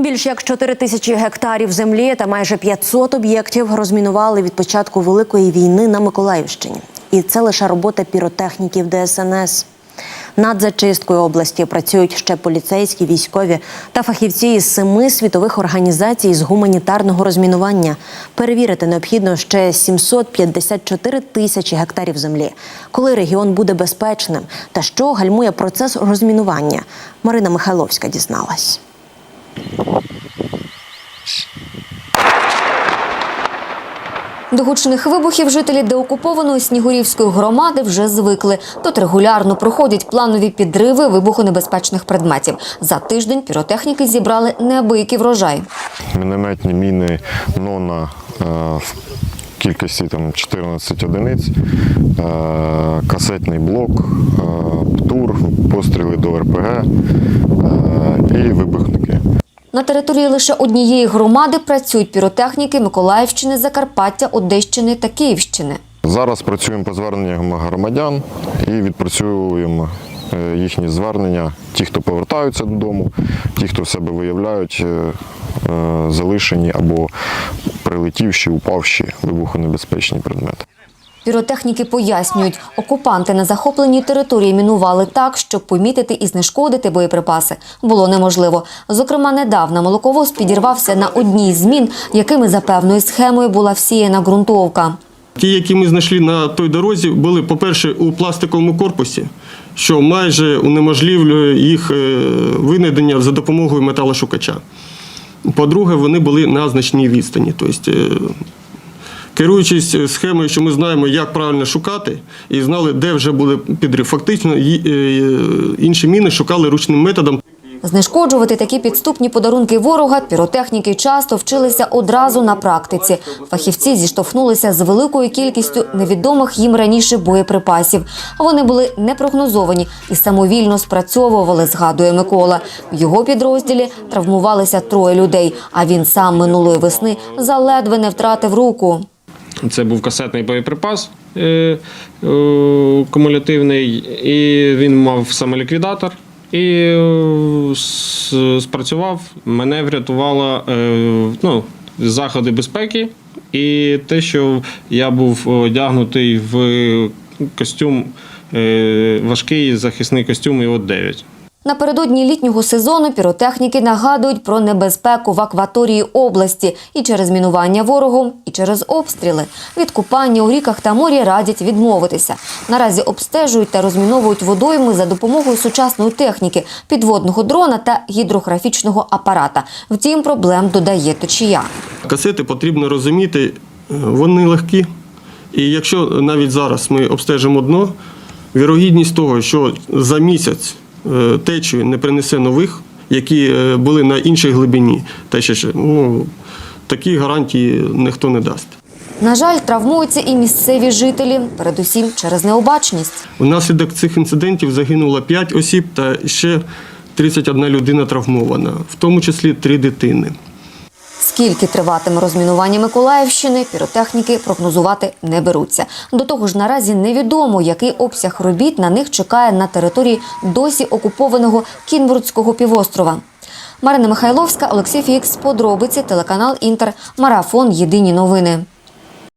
Більш як 4 тисячі гектарів землі та майже 500 об'єктів розмінували від початку великої війни на Миколаївщині. І це лише робота піротехніків ДСНС. Над зачисткою області працюють ще поліцейські, військові та фахівці із семи світових організацій з гуманітарного розмінування. Перевірити необхідно ще 754 тисячі гектарів землі. Коли регіон буде безпечним та що гальмує процес розмінування, Марина Михайловська дізналась. До гучних вибухів жителі деокупованої Снігурівської громади вже звикли. Тут регулярно проходять планові підриви вибухонебезпечних предметів. За тиждень піротехніки зібрали неабиякий врожай. мінометні міни НОНА е, в кількості там, 14 одиниць, е, касетний блок, е, ПТУР, постріли до РПГ і вибухники. На території лише однієї громади працюють піротехніки Миколаївщини, Закарпаття, Одещини та Київщини. Зараз працюємо по зверненням громадян і відпрацьовуємо е, їхні звернення. Ті, хто повертаються додому, ті, хто в себе виявляють е, е, залишені або прилетівші, упавші вибухонебезпечні предмети. Піротехніки пояснюють, окупанти на захопленій території мінували так, щоб помітити і знешкодити боєприпаси було неможливо. Зокрема, недавно молоковоз підірвався на одній з мін, якими за певною схемою була всіяна ґрунтовка. Ті, які ми знайшли на той дорозі, були, по-перше, у пластиковому корпусі, що майже унеможливлює їх е, винайдення за допомогою металошукача. По-друге, вони були на значній відстані. Тобто, е, керуючись схемою, що ми знаємо, як правильно шукати, і знали, де вже буде підрив. Фактично, е, інші міни шукали ручним методом. Знешкоджувати такі підступні подарунки ворога піротехніки часто вчилися одразу на практиці. Фахівці зіштовхнулися з великою кількістю невідомих їм раніше боєприпасів. Вони були непрогнозовані і самовільно спрацьовували, згадує Микола. В його підрозділі травмувалися троє людей, а він сам минулої весни заледве не втратив руку. Це був касетний боєприпас е, е, кумулятивний, і він мав самоліквідатор. І е, спрацював. Мене врятувало е, ну, заходи безпеки і те, що я був одягнутий в костюм, е, важкий захисний костюм ІО-9. Напередодні літнього сезону піротехніки нагадують про небезпеку в акваторії області і через мінування ворогом, і через обстріли. Від купання у ріках та морі радять відмовитися. Наразі обстежують та розміновують водойми за допомогою сучасної техніки, підводного дрона та гідрографічного апарата. Втім, проблем додає точія. Касети потрібно розуміти, е, вони легкі. І якщо навіть зараз ми обстежимо дно, вірогідність того, що за місяць течію не принесе нових, які е, були на іншій глибині, та ще ще, ну, такі гарантії ніхто не дасть. На жаль, травмуються і місцеві жителі, передусім через необачність. Внаслідок цих інцидентів загинуло 5 осіб та ще 31 людина травмована, в тому числі 3 дитини. Скільки триватиме розмінування Миколаївщини, піротехніки прогнозувати не беруться. До того ж, наразі невідомо, який обсяг робіт на них чекає на території досі окупованого Кінбурдського півострова. Марина Михайловська, Олексій Фікс, подробиці, телеканал Інтер, марафон Єдині новини.